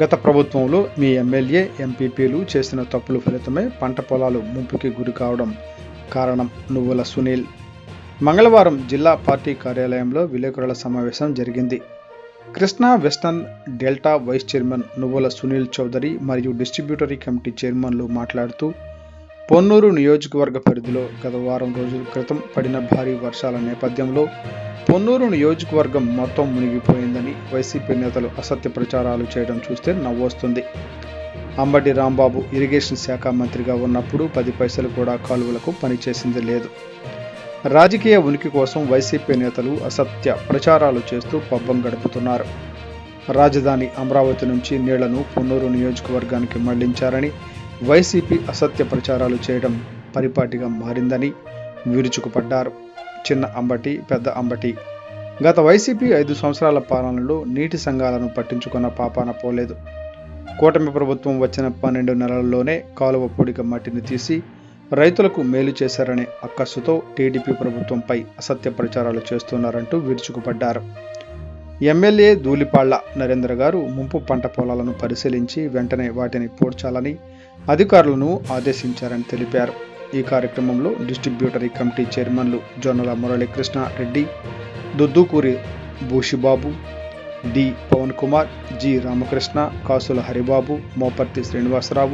గత ప్రభుత్వంలో మీ ఎమ్మెల్యే ఎంపీపీలు చేసిన తప్పుల ఫలితమే పంట పొలాలు ముంపుకి గురి కావడం కారణం నువ్వుల సునీల్. మంగళవారం జిల్లా పార్టీ కార్యాలయంలో విలేకరుల సమావేశం జరిగింది. Krishna western delta vice chairman Nuvvula Sunil Chowdary మరియు డిస్ట్రిబ్యూటరీ కమిటీ చైర్మన్లు మాట్లాడుతూ పొన్నూరు నియోజకవర్గ పరిధిలో గత వారం రోజుల క్రితం పడిన భారీ వర్షాల నేపథ్యంలో పొన్నూరు నియోజకవర్గం మొత్తం మునిగిపోయిందని వైసీపీ నేతలు అసత్య ప్రచారాలు చేయడం చూస్తే నవ్వొస్తుంది. అంబటి రాంబాబు ఇరిగేషన్ శాఖ మంత్రిగా ఉన్నప్పుడు పది పైసలు కూడా కాలువలకు పనిచేసింది లేదు. రాజకీయ ఉనికి కోసం వైసీపీ నేతలు అసత్య ప్రచారాలు చేస్తూ పబ్బం గడుపుతున్నారు. రాజధాని అమరావతి నుంచి నీళ్ళను పొన్నూరు నియోజకవర్గానికి మళ్ళించారని వైసీపీ అసత్య ప్రచారాలు చేయడం పరిపాటిగా మారిందని విరుచుకుపడ్డారు. చిన్న అంబటి పెద్ద అంబటి. గత వైసీపీ ఐదు సంవత్సరాల పాలనలో నీటి సంఘాలను పట్టించుకున్న పాపాన పోలేదు. కూటమి ప్రభుత్వం వచ్చిన పన్నెండు నెలల్లోనే కాలువ పొడిక మట్టిని తీసి రైతులకు మేలు చేశారనే అక్కస్సుతో టీడీపీ ప్రభుత్వంపై అసత్య ప్రచారాలు చేస్తున్నారంటూ విరుచుకుపడ్డారు. ఎమ్మెల్యే ధూళిపాళ్ళ నరేంద్ర గారు ముంపు పంట పొలాలను పరిశీలించి వెంటనే వాటిని పూడ్చాలని అధికారులను ఆదేశించారని తెలిపారు. ఈ కార్యక్రమంలో డిస్ట్రిబ్యూటరీ కమిటీ చైర్మన్లు జొన్నల మురళీకృష్ణ రెడ్డి దుద్దుకూరి భూషిబాబు డి పవన్ కుమార్ జి రామకృష్ణ కాసుల హరిబాబు మోపర్తి శ్రీనివాసరావు